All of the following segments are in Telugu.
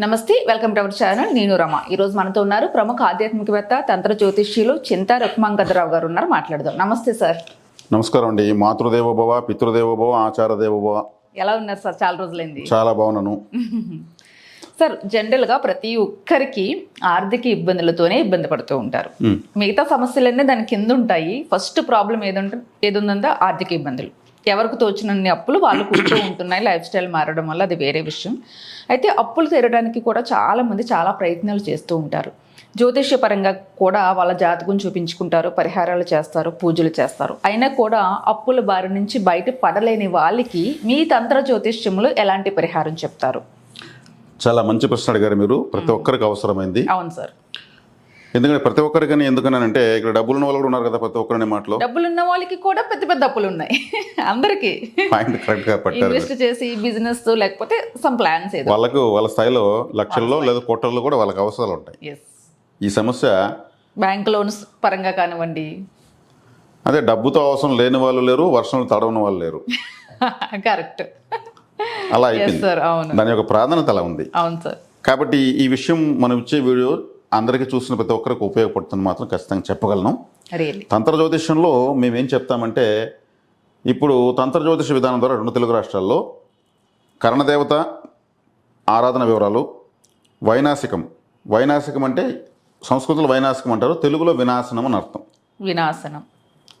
నమస్తే వెల్కమ్ టు అవర్ ఛానల్. నేను రమ. ఈ రోజు మనతో ఉన్నారు ప్రముఖ ఆధ్యాత్మికవేత్త తంత్ర జ్యోతిష్యులు చింతా రుక్మాంగదరావు గారు ఉన్నారు. మాట్లాడదాం. నమస్తే సార్. నమస్కారం అండి. మాతృదేవోభవ పితృదేవోభవ ఆచారదేవోభవ. ఎలా ఉన్నారు సార్? చాలా రోజులైంది. చాలా బాగున్నాను. సార్ జనరల్గా ప్రతి ఒక్కరికి ఆర్థిక ఇబ్బందులతోనే ఇబ్బంది పడుతూ ఉంటారు. మిగతా సమస్యలన్నీ దాని కింద ఉంటాయి. ఫస్ట్ ప్రాబ్లం ఏదంటే ఏదుందంటే ఆర్థిక ఇబ్బందులు. ఎవరికి తోచినన్ని అప్పులు వాళ్ళు కూర్చో ఉంటున్నాయి. లైఫ్ స్టైల్ మారడం వల్ల అది వేరే విషయం. అయితే అప్పులు తీరడానికి కూడా చాలా మంది చాలా ప్రయత్నాలు చేస్తూ ఉంటారు. జ్యోతిష్య పరంగా కూడా వాళ్ళ జాతకం చూపించుకుంటారు పరిహారాలు చేస్తారు పూజలు చేస్తారు. అయినా కూడా అప్పుల బారి నుంచి బయట పడలేని వాళ్ళకి మీ తంత్ర జ్యోతిష్యములు ఎలాంటి పరిహారం చెప్తారు? చాలా మంచి ప్రశ్న అడిగారు మీరు. ప్రతి ఒక్కరికి అవసరమైంది. అవును సార్. ఎందుకంటే ప్రతి ఒక్కరికని ఎందుకనంటే ఇక్కడ డబ్బులు ఉన్న వాళ్ళు కూడా ఉన్నారు కదా ప్రతి ఒక్కరిని మాటలో. డబ్బులు ఉన్న వాళ్ళకి కూడా పెద్ద పెద్ద అప్పులు ఉన్నాయి. అందరికీ. కరెక్ట్గా ఇన్వెస్ట్ చేసి బిజినెస్ లేకపోతే సమ్ ప్లాన్స్ వాళ్ళకు వాళ్ళ స్థాయిలో లక్షల్లో లేదా కోట్లలో కూడా వాళ్ళకి అవసరాలు ఉంటాయి. ఈ సమస్య బ్యాంక్ లోన్స్ పరంగా కానివ్వండి. అదే డబ్బుతో అవసరం లేని వాళ్ళు లేరు వర్షంలో తడవని వాళ్ళు లేరు. కరెక్ట్ అలా అయిపోయింది. అవును. దాని యొక్క ప్రాధాన్యత అలా ఉంది. అవును సార్ కాబట్టి ఈ విషయం మనం ఇచ్చే వీడియో అందరికీ చూసిన ప్రతి ఒక్కరికి ఉపయోగపడుతుంది మాత్రం ఖచ్చితంగా చెప్పగలను. తంత్ర జ్యోతిష్యంలో మేము ఏం చెప్తామంటే ఇప్పుడు తంత్ర జ్యోతిష విధానం ద్వారా రెండు తెలుగు రాష్ట్రాల్లో కరణదేవత ఆరాధన వివరాలు వైనాసికం వైనాసికం అంటే సంస్కృతంలో వైనాసికం అంటారు తెలుగులో వినాశనం అని అర్థం. వినాశనం.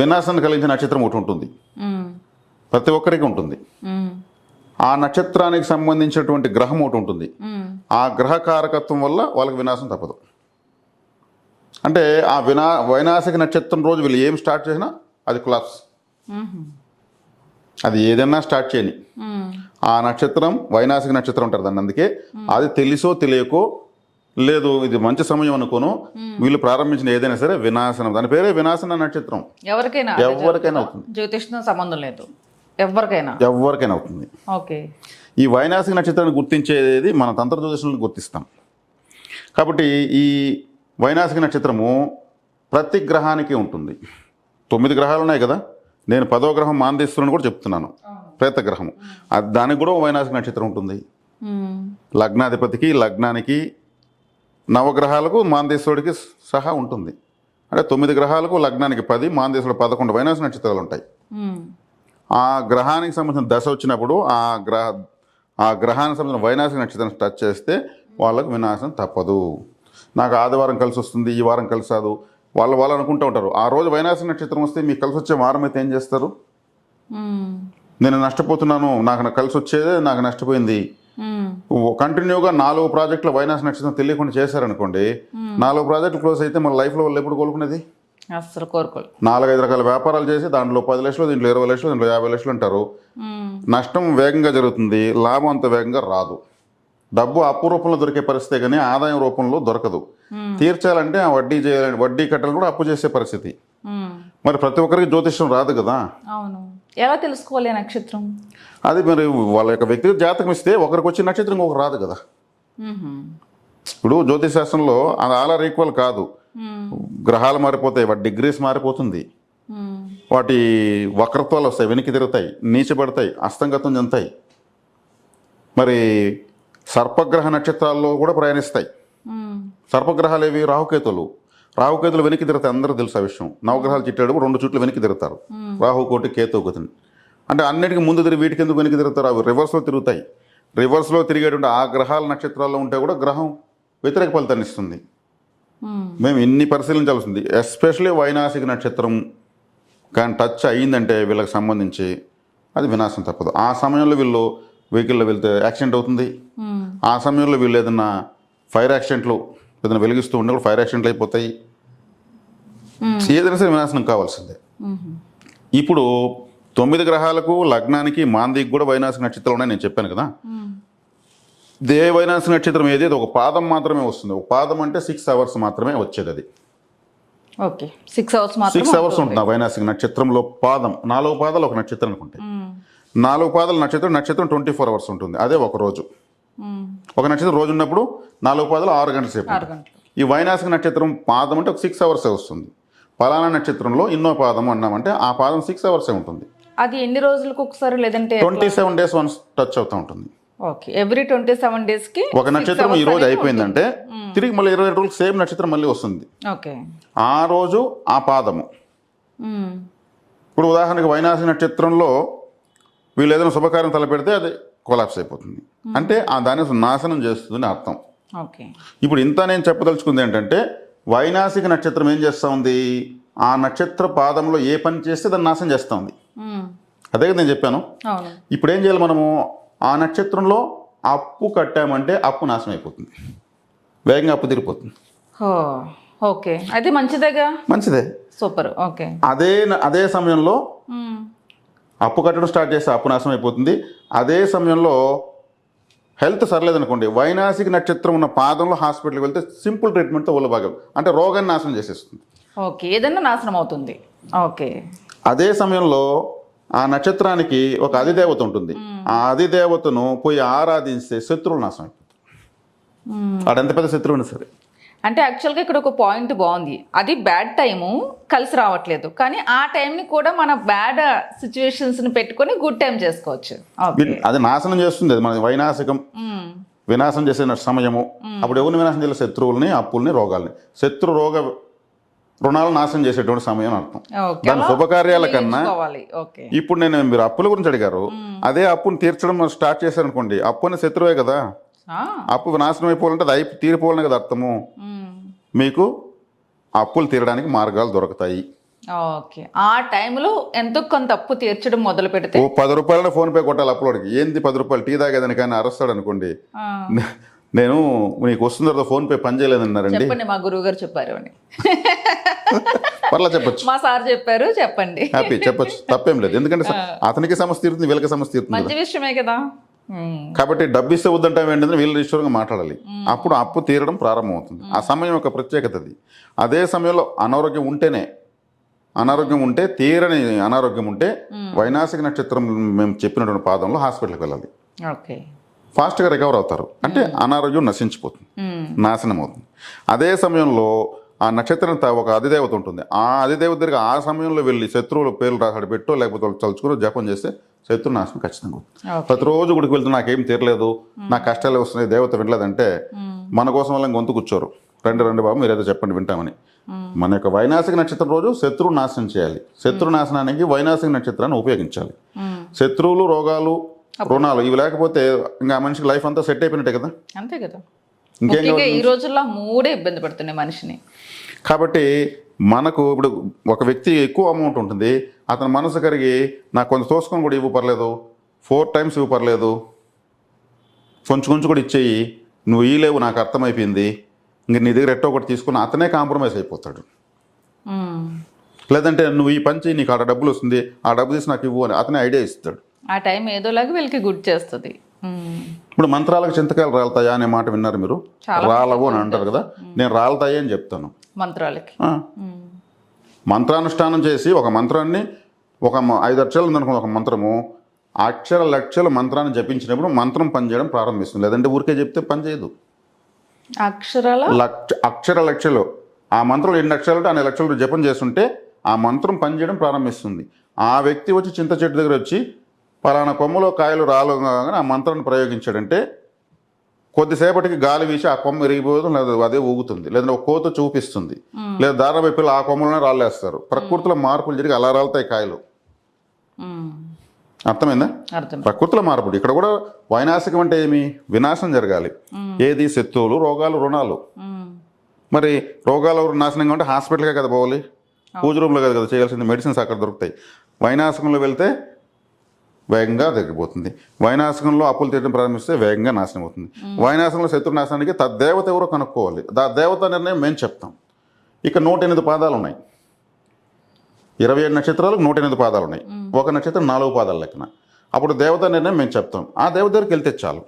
వినాశనం కలిగించిన నక్షత్రం ఒకటి ఉంటుంది. ప్రతి ఒక్కరికి ఉంటుంది. ఆ నక్షత్రానికి సంబంధించినటువంటి గ్రహం ఒకటి ఉంటుంది. ఆ గ్రహ కారకత్వం వల్ల వాళ్ళకి వినాశం తప్పదు. అంటే ఆ వినా వైనాసిక నక్షత్రం రోజు వీళ్ళు ఏం స్టార్ట్ చేసినా అది క్లాప్స్ మ్మ్. అది ఏదైనా స్టార్ట్ చేయని. ఆ నక్షత్రం వైనాసిక నక్షత్రం అంటారు దాన్ని అందుకే. అది తెలుసో తెలియకో లేదు ఇది మంచి సమయం అనుకోను. వీళ్ళు ప్రారంభించిన ఏదైనా సరే వినాశనం. దాని పేరే వినాశన నక్షత్రం. ఎవరికైనా ఎవరికైనా అవుతుంది. జ్యోతిష్తో సంబంధం లేదు. ఎవరికైనా. ఎవరికైనా అవుతుంది. ఓకే. ఈ వైనాసిక నక్షత్రాన్ని గుర్తించేది మన తంత్ర జ్యోతిషంలో గుర్తిస్తాం. కాబట్టి ఈ వైనాసిక నక్షత్రము ప్రతి గ్రహానికి ఉంటుంది. తొమ్మిది గ్రహాలు ఉన్నాయి కదా? నేను పదో గ్రహం మాందేశ్వరుని కూడా చెప్తున్నాను. ప్రేత గ్రహం అది దానికి కూడా వైనాసిక నక్షత్రం ఉంటుంది. లగ్నాధిపతికి లగ్నానికి నవగ్రహాలకు మాందేశ్వరుడికి సహా ఉంటుంది. అంటే తొమ్మిది గ్రహాలకు లగ్నానికి పది మాందేశ్వరుడు పదకొండు వైనాసిక నక్షత్రాలు ఉంటాయి. ఆ గ్రహానికి సంబంధించిన దశ వచ్చినప్పుడు ఆ గ్రహ ఆ గ్రహానికి సంబంధించిన వైనాసిక నక్షత్రం టచ్ చేస్తే వాళ్ళకు వినాశం తప్పదు. నాకు ఆదివారం కలిసి వస్తుంది ఈ వారం కలిసి రాదు. వాళ్ళు వాళ్ళు అనుకుంటూ ఉంటారు. ఆ రోజు వైనాసిక నక్షత్రం వస్తే మీకు కలిసి వచ్చే వారం అయితే ఏం చేస్తారు. నేను నష్టపోతున్నాను నాకు నా- కలిసి వచ్చేదే నాకు నష్టపోయింది. కంటిన్యూగా నాలుగు ప్రాజెక్టులు వైనాసిక నక్షత్రం తెలియకుండా చేశారనుకోండి నాలుగు ప్రాజెక్టులు క్లోజ్ అయితే మన లైఫ్లో వాళ్ళు ఎప్పుడు కోలుకునేది? అస్సలు కోరుకోలు నాలుగైదు రకాల వ్యాపారాలు చేసి దాంట్లో పది లక్షలు దీంట్లో ఇరవై లక్షలు దీంట్లో యాభై లక్షలు అంటారు. నష్టం వేగంగా జరుగుతుంది లాభం అంత వేగంగా రాదు. డబ్బు అప్పు రూపంలో దొరికే పరిస్థితే కానీ ఆదాయం రూపంలో దొరకదు. తీర్చాలంటే ఆ వడ్డీ చేయాలి వడ్డీ కట్టాలి కూడా అప్పు చేసే పరిస్థితి. మరి ప్రతి ఒక్కరికి జ్యోతిష్యం రాదు కదా. అవును. ఎలా తెలుసుకోవాలి నక్షత్రం? అది మరి వాళ్ళ యొక్క వ్యక్తిగత జాతకం ఇస్తే ఒకరికి వచ్చే నక్షత్రం ఒకరు రాదు కదా. ఇప్పుడు జ్యోతిష్ శాస్త్రంలో అది ఆల్ ఆర్ ఈక్వల్ కాదు. గ్రహాలు మారిపోతాయి వాటి డిగ్రీస్ మారిపోతుంది. వాటి వక్రత్వాలు వస్తాయి వెనక్కి తిరుగుతాయి నీచబడతాయి అస్తంగతం చెందుతాయి. మరి సర్పగ్రహ నక్షత్రాల్లో కూడా ప్రయాణిస్తాయి. సర్పగ్రహాలు ఏవి? రాహుకేతులు. రాహుకేతులు వెనక్కి తిరుగుతాయి. అందరూ తెలుసు ఆ విషయం. నవగ్రహాలు చిట్టాడు రెండు చుట్లు వెనక్కి తిరుగుతారు. రాహుకోటి కేతుకోతిని అంటే అన్నిటికీ ముందు తిరిగి వీటికి ఎందుకు వెనక్కి తిరుగుతారు. అవి రివర్స్లో తిరుగుతాయి. రివర్స్లో తిరిగేటువంటి ఆ గ్రహాల నక్షత్రాల్లో ఉంటే కూడా గ్రహం వ్యతిరేక ఫలితాన్ని ఇస్తుంది. మేము ఇన్ని పరిశీలించాల్సింది. ఎస్పెషలీ వైనాసిక నక్షత్రం కానీ టచ్ అయ్యిందంటే వీళ్ళకి సంబంధించి అది వినాశం తప్పదు. ఆ సమయంలో వీళ్ళు వెహికల్లో వెళ్తే యాక్సిడెంట్ అవుతుంది. ఆ సమయంలో వీళ్ళు ఏదైనా ఫైర్ యాక్సిడెంట్లు ఏదైనా వెలిగిస్తూ ఉండే కూడా ఫైర్ యాక్సిడెంట్లు అయిపోతాయి. ఏదైనా సరే వినాశనం కావాల్సిందే. ఇప్పుడు తొమ్మిది గ్రహాలకు లగ్నానికి మాందికి కూడా వైనాసిక నక్షత్రాలు ఉన్నాయి నేను చెప్పాను కదా. దే వైనాసిక నక్షత్రం ఏది ఒక పాదం మాత్రమే వస్తుంది. ఒక పాదం అంటే సిక్స్ అవర్స్ మాత్రమే వచ్చేది అది. Okay. Six hours six hours ఉంటుంది ఆ వైనాసిక నక్షత్రంలో పాదం. నాలుగు పాదాలు ఒక నక్షత్రం అనుకుంటాయి నాలుగు పాదాల నక్షత్రం నక్షత్రం ట్వంటీ ఫోర్ అవర్స్ ఉంటుంది. అదే ఒక రోజు. ఒక నక్షత్రం రోజు ఉన్నప్పుడు నాలుగు పాదాలు ఆరు గంటల సేపు ఈ వైనాసిక నక్షత్రం పాదం అంటే ఒక సిక్స్ అవర్సే వస్తుంది. ఫలానా నక్షత్రంలో ఇన్నో పాదం అన్నామంటే ఆ పాదం సిక్స్ అవర్సే ఉంటుంది. అది ఎన్ని రోజులకు ఒకసారి లేదంటే twenty seven days once touch అవుతూ ఉంటుంది. ఓకే ఎవ్రీ ట్వంటీ సెవెన్ డేస్కి ఒక నక్షత్రం ఈ రోజు అయిపోయిందంటే తిరిగి మళ్ళీ ఇరవై ఏడు రోజులు సేమ్ నక్షత్రం మళ్ళీ వస్తుంది. ఓకే. ఆ రోజు ఆ పాదము. ఇప్పుడు ఉదాహరణకి వైనాసి నక్షత్రంలో వీళ్ళు ఏదైనా శుభకార్యం తలపెడితే అది కొలాప్స్ అయిపోతుంది. అంటే ఆ దాన్ని నాశనం చేస్తుంది అర్థం. ఓకే. ఇప్పుడు ఇంత నేను చెప్పదలుచుకుంది ఏంటంటే వైనాసిక నక్షత్రం ఏం చేస్తూ ఉంది? ఆ నక్షత్ర పాదంలో ఏ పని చేస్తే దాన్ని నాశనం చేస్తూ ఉంది. అదే కదా నేను చెప్పాను. ఇప్పుడు ఏం చేయాలి మనము? ఆ నక్షత్రంలో అప్పు కట్టామంటే అప్పు నాశనం అయిపోతుంది. వేగంగా అప్పు తిరిగిపోతుంది ఓకే. అది మంచిదేగా? మంచిదే. సూపర్. ఓకే. అదే అదే సమయంలో. అప్పు కట్టడం స్టార్ట్ చేస్తే అప్పు నాశనం అయిపోతుంది. అదే సమయంలో హెల్త్ సర్లేదనుకోండి వైనాసిక నక్షత్రం ఉన్న పాదంలో హాస్పిటల్కి వెళ్తే సింపుల్ ట్రీట్మెంట్తో ఒళ్ళు భాగం అంటే రోగాన్ని నాశనం చేసేస్తుంది. ఓకే ఏదైనా నాశనం అవుతుంది. ఓకే. అదే సమయంలో ఆ నక్షత్రానికి ఒక అధిదేవత ఉంటుంది. ఆ అధిదేవతను పోయి ఆరాధిస్తే శత్రువులు నాశనం అయిపోతుంది. వాడు ఎంత పెద్ద శత్రువుని సరే. అంటే యాక్చువల్గా ఇక్కడ ఒక పాయింట్ బాగుంది. అది బ్యాడ్ టైము కలిసి రావట్లేదు. కానీ ఆ టైంని కూడా మన బ్యాడ్ సిచ్యువేషన్స్ని పెట్టుకొని గుడ్ టైం చేసుకోవచ్చు. అది నాశనం చేస్తుంది. మన వైనాశికం. మ్మ్. వినాశం చేసే సమయము. అప్పుడు ఎవరిని వినాశం చేయాలి? శత్రువుల్ని అప్పుల్ని రోగాల్ని. శత్రు రోగ రుణాలు నాశనం చేసేటువంటి సమయం అని అర్థం. దాని శుభకార్యాల కన్నా ఇప్పుడు నేను మీరు అప్పుల గురించి అడిగారు. అదే అప్పుని తీర్చడం స్టార్ట్ చేశారనుకోండి. అప్పుని శత్రువే కదా. అప్పు నాశనం అయిపోవాలంటే అది అయి తీరిపోవాలని కదా అర్థము. మీకు అప్పులు తీరడానికి మార్గాలు దొరుకుతాయి. ఓకే. ఆ టైంలో ఎంతో కొంత అప్పు తీర్చడం మొదలు పెడితే? ఓ పది రూపాయల ఫోన్ పే కొట్టాలి అప్పులోడికి ఏంది పది రూపాయలు? టీ తాగేదని కానీ అరస్తాడు అనుకోండి. నేను నీకు వస్తున్న తర్వాత ఫోన్ పే పని చేయలేదన్నారండి చెప్పండి మా గురువు గారు చెప్పారు అని. పర్లా చెప్పొచ్చు. మా సార్ చెప్పారు చెప్పండి. హ్యాపీ చెప్పొచ్చు. తప్పేం లేదు. ఎందుకంటే అతనికి సమస్య తీరుతుంది వీళ్ళకి సమస్య తీరుతుంది. మంచి విషయమే కదా. కాబట్టి డబ్బు ఇస్తే వద్దంటాం ఏంటంటే వీళ్ళు ఈశ్వరంగా మాట్లాడాలి. అప్పుడు అప్పు తీరడం ప్రారంభమవుతుంది. ఆ సమయం ఒక ప్రత్యేకత అది. అదే సమయంలో అనారోగ్యం ఉంటేనే అనారోగ్యం ఉంటే తీరని అనారోగ్యం ఉంటే వైనాసిక నక్షత్రం మేము చెప్పినటువంటి పాదంలో హాస్పిటల్కి వెళ్ళాలి. ఓకే ఫాస్ట్గా రికవర్ అవుతారు. అంటే అనారోగ్యం నశించిపోతుంది. నాశనం అవుతుంది. అదే సమయంలో ఆ నక్షత్రం ఒక అధిదేవత ఉంటుంది. ఆ అధిదేవత దగ్గర ఆ సమయంలో వెళ్ళి శత్రువుల పేర్లు రాసాడు పెట్టో లేకపోతే వాళ్ళు తలుచుకుని జపం చేస్తే శత్రు నాశనం ఖచ్చితంగా ప్రతిరోజు గుడికి వెళ్తే నాకేం తీరలేదు నా కష్టాలు వస్తున్నాయి దేవత వినలేదంటే మన కోసం వాళ్ళని గొంతు కూర్చోరు. రండి రండి బాబు మీరు ఏదో చెప్పండి వింటామని. మన యొక్క వైనాసిక నక్షత్రం రోజు శత్రువు నాశనం చేయాలి. శత్రు నాశనానికి వైనాసిక నక్షత్రాన్ని ఉపయోగించాలి. శత్రువులు రోగాలు రుణాలు ఇవి లేకపోతే ఇంకా మనిషికి లైఫ్ అంతా సెట్ అయిపోయినట్టే కదా? అంతే కదా. ఇంకేం ఈ రోజుల్లో మూడే ఇబ్బంది పడుతున్నాయి మనిషిని. కాబట్టి మనకు ఇప్పుడు ఒక వ్యక్తి ఎక్కువ అమౌంట్ ఉంటుంది అతని మనసు కరిగి నాకు కొంత తోసుకొని కూడా ఇవ్వు పర్లేదు ఫోర్ టైమ్స్ ఇవ్వు పర్లేదు కొంచెం కొంచెం కూడా ఇచ్చేయి నువ్వు ఇయ్యలేవు నాకు అర్థమైపోయింది ఇంక నీ దగ్గర ఎట్టో ఒకటి తీసుకుని అతనే కాంప్రమైజ్ అయిపోతాడు. లేదంటే నువ్వు ఈ పని చెయ్యి నీకు ఆడ డబ్బులు వస్తుంది ఆ డబ్బు తీసి నాకు ఇవ్వు అని అతనే ఐడియా ఇస్తాడు. ఆ టైం ఏదోలాగా వీళ్ళకి గుడ్ చేస్తుంది. ఇప్పుడు మంత్రాలకు చింతకాయలు రాలుతాయా అనే మాట విన్నారు మీరు? రాలవు అని అంటారు కదా? నేను రాలుతాయి అని చెప్తాను. మంత్రాలకి. మంత్రానుష్ఠానం చేసి ఒక మంత్రాన్ని ఒక ఐదు అక్షరాలు ఉందనుకో ఒక మంత్రము అక్షర లక్షల మంత్రాన్ని జపించినప్పుడు మంత్రం పనిచేయడం ప్రారంభిస్తుంది. లేదంటే ఊరికే చెప్తే పని చేయదు. అక్షరాల? లక్ష అక్షర లక్షలు. ఆ మంత్రం ఎన్ని అక్షరాలు అన్ని లక్షలు జపం చేస్తుంటే ఆ మంత్రం పనిచేయడం ప్రారంభిస్తుంది. ఆ వ్యక్తి వచ్చి చింత చెట్టు దగ్గర వచ్చి పలానా కొమ్మలో కాయలు రాలుగానే ఆ మంత్రాన్ని ప్రయోగించాడంటే కొద్దిసేపటికి గాలి వీసి ఆ కొమ్మ ఎరిగిపోదు లేదా అదే ఊగుతుంది. లేదంటే ఒక కోత చూపిస్తుంది. లేదా దారాపై పిల్లలు ఆ కొమ్మలోనే రాళ్ళేస్తారు. ప్రకృతిలో మార్పులు జరిగి అలా రాలుతాయి కాయలు. అర్థమైందా? అర్థం ప్రకృతిలో మార్పుడు ఇక్కడ కూడా వైనాశికం అంటే ఏమి? వినాశం జరగాలి. ఏది? శత్రువులు రోగాలు రుణాలు. మరి రోగాలు నాశనంగా ఉంటే హాస్పిటల్కే కదా పోవాలి. పూజ రూమ్లో కదా కదా చేయాల్సింది. మెడిసిన్స్ అక్కడ దొరుకుతాయి. వైనాశకంలో వెళ్తే వేగంగా తగ్గిపోతుంది. వైనాశకంలో అప్పులు తీయడం ప్రారంభిస్తే వేగంగా నాశనం అవుతుంది. వైనాశకంలో శత్రు నాశనానికి తద్దేవత ఎవరో కనుక్కోవాలి. దా దేవత నిర్ణయం మేము చెప్తాం. ఇక నూట ఎనిమిది పాదాలు ఉన్నాయి. ఇరవై ఏడు నక్షత్రాలకు నూట ఎనిమిది పాదాలు ఉన్నాయి. ఒక నక్షత్రం నాలుగు పాదాల లెక్కన. అప్పుడు దేవత నిర్ణయం మేము చెప్తాం. ఆ దేవత దగ్గరికి వెళ్తే చాలు.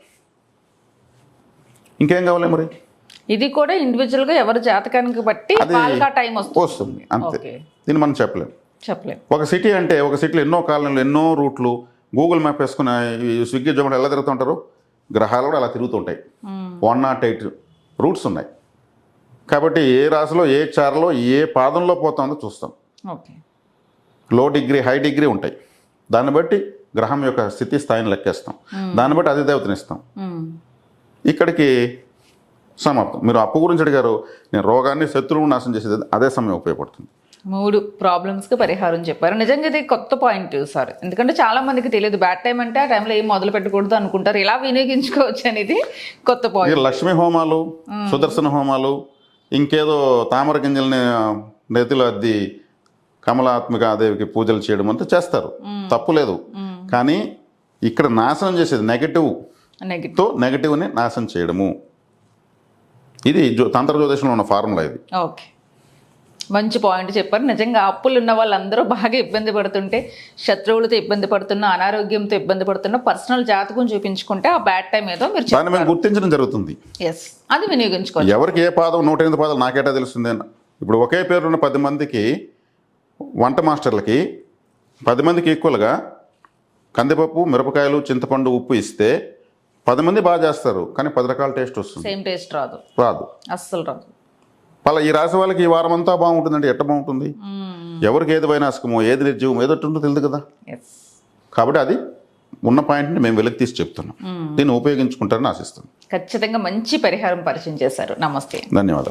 ఇంకేం కావాలి మరి? ఇది కూడా ఇండివిజువల్గా ఎవరి జాతకానికి బట్టి ఆ టైం వస్తుంది. అంతే. దీన్ని మనం చెప్పలేం. చెప్పలేం. ఒక సిటీ అంటే ఒక సిటీలో ఎన్నో కాలనీలు ఎన్నో రూట్లు గూగుల్ మ్యాప్ వేసుకుని ఈ స్విగ్గీ జొమాటో ఎలా తిరుగుతుంటారు? గ్రహాలు కూడా అలా తిరుగుతుంటాయి. వన్ నాట్ ఎయిట్ రూట్స్ ఉన్నాయి. కాబట్టి ఏ రాశిలో ఏ చారలో ఏ పాదంలో పోతుందో చూస్తాం. లో డిగ్రీ హై డిగ్రీ ఉంటాయి. దాన్ని బట్టి గ్రహం యొక్క స్థితి స్థాయిని లెక్కేస్తాం. దాన్ని బట్టి అధిదేవతని ఇస్తాం. మ్మ్. ఇక్కడికి సమాప్తం. మీరు అప్పు గురించి అడిగారు. నేను రోగాన్ని శత్రువును నాశనం చేసేది అదే సమయం ఉపయోగపడుతుంది. మూడు ప్రాబ్లమ్స్కి పరిహారం చెప్పారు. నిజంగా ఇది కొత్త పాయింట్ సార్ ఎందుకంటే చాలా మందికి తెలియదు బ్యాడ్ టైం అంటే ఆ టైంలో ఏం మొదలు పెట్టకూడదు అనుకుంటారు. ఇలా వినియోగించుకోవచ్చు అనేది కొత్త పాయింట్ లక్ష్మీ హోమాలు సుదర్శన హోమాలు ఇంకేదో తామర గింజల్ని నెతిలో అద్ది కమలాత్మిక దేవికి పూజలు చేయడం అంతా చేస్తారు. తప్పు లేదు. కానీ ఇక్కడ నాశనం చేసేది నెగటివ్ నెగిటివ్తో నెగటివ్ని నాశనం చేయడము. ఇది తంత్ర జ్యోతిషంలో ఉన్న ఫార్ములా ఇది. ఓకే మంచి పాయింట్ చెప్పారు. నిజంగా అప్పులు ఉన్న వాళ్ళందరూ బాగా ఇబ్బంది పడుతుంటే శత్రువులతో ఇబ్బంది పడుతున్న అనారోగ్యంతో ఇబ్బంది పడుతున్న పర్సనల్ జాతకం చూపించుకుంటే ఆ బ్యాడ్ టైం ఏదో మీరు దాన్ని మేము గుర్తించడం జరుగుతుంది. ఎస్ అది వినియోగించుకోవచ్చు. ఎవరికి ఏ పాదం నూట ఎనిమిది పాదాలు నాకేటా తెలుస్తుంది? ఇప్పుడు ఒకే పేరున్న పది మందికి వంట మాస్టర్లకి పది మందికి ఈక్వల్గా కందిపప్పు మిరపకాయలు చింతపండు ఉప్పు ఇస్తే పది మంది బాగా చేస్తారు. కానీ పది రకాల టేస్ట్ వస్తుంది. సేమ్ టేస్ట్ రాదు. రాదు. అస్సలు రాదు. పలా ఈ రాశి వాళ్ళకి ఈ వారం అంతా బాగుంటుందంటే ఎట్ట బాగుంటుంది? ఎవరికి ఏది వైనాశకమో ఏది నిర్జీవమో ఏదో తెలియదు కదా. కాబట్టి అది ఉన్న పాయింట్ని మేము వెలికి తీసి చెప్తున్నాం. దీన్ని ఉపయోగించుకుంటారని ఆశిస్తున్నాం. ఖచ్చితంగా మంచి పరిహారం పరిచయం చేశారు. నమస్తే. ధన్యవాదాలు.